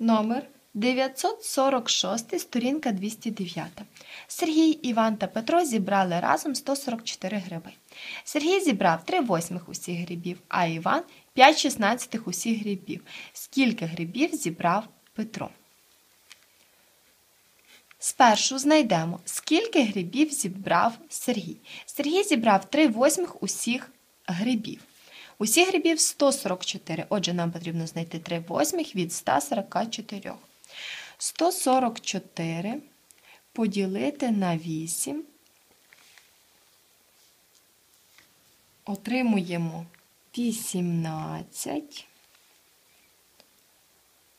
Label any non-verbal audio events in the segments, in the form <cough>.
Номер 946, сторінка 209. Сергій, Іван та Петро зібрали разом 144 гриби. Сергій зібрав 3 восьмих усіх грибів, а Іван 5 шістнадцятих усіх грибів. Скільки грибів зібрав Петро? Спершу знайдемо, скільки грибів зібрав Сергій. Сергій зібрав 3 восьмих усіх грибів. Усіх грибів 144. Отже, нам потрібно знайти 3 восьмих від 144. 144 поділити на 8. Отримуємо 18.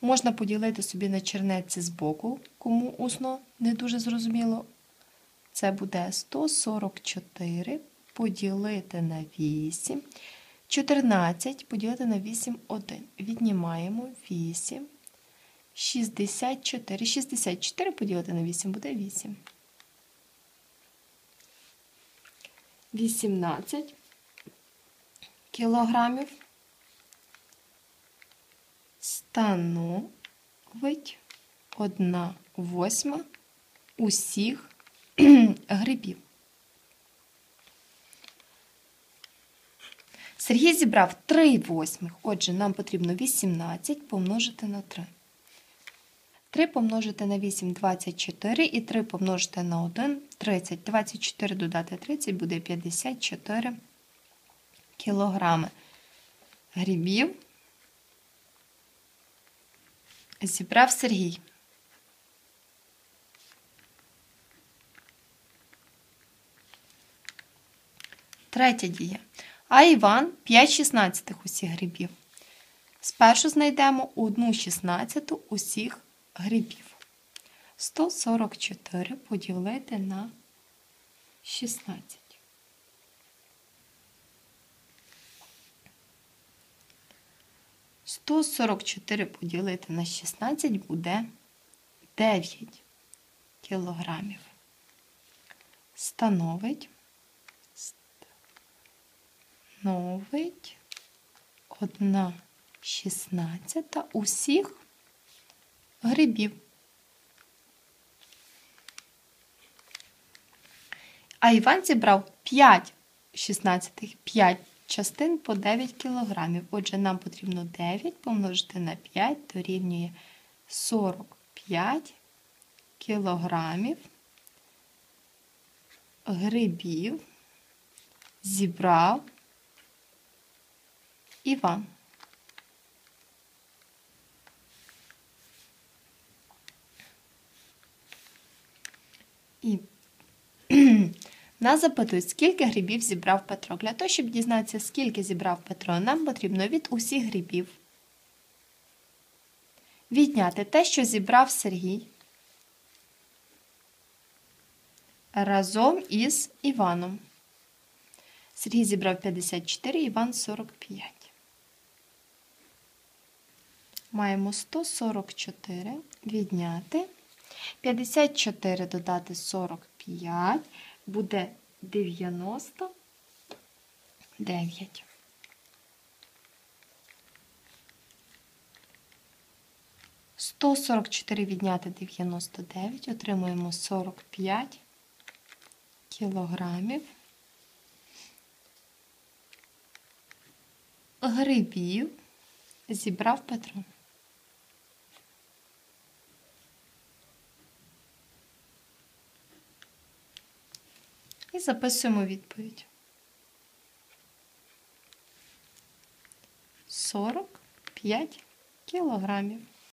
Можна поділити собі на чернеці з боку, кому усно не дуже зрозуміло. Це буде 144 поділити на 8. 14 поділити на 8 1. Віднімаємо 8. 64. 64 поділити на 8 буде 8. 18 кілограмів становить 1 восьма усіх <clears throat> грибів. Сергій зібрав 3 восьмих, отже, нам потрібно 18 помножити на 3. 3 помножити на 8 24 і 3 помножити на 1 30. 24 додати 30 буде 54 кілограми грибів. Зібрав Сергій. Третя дія. А Іван 5 шістнадцятих усіх грибів. Спершу знайдемо 1 шістнадцяту усіх грибів. 144 поділити на 16. Сто сорок чотири поділити на 16 буде 9 кілограмів. Становить становить 1 шістнадцята усіх грибів. А Іван зібрав 5 шістнадцятих, 5 частин по 9 кілограмів. Отже, нам потрібно 9 помножити на 5 дорівнює 45 кілограмів грибів зібрав Іван. І <clears throat> нас запитують, скільки грибів зібрав Петро. Для того, щоб дізнатися, скільки зібрав Петро, нам потрібно від усіх грибів відняти те, що зібрав Сергій разом із Іваном. Сергій зібрав 54, Іван 45. Маємо 144 відняти. 54 додати 45 буде 99. Сто сорок чотири відняти 99, отримуємо 45 кілограмів грибів зібрав Петро. І записуємо відповідь. 45 кілограмів.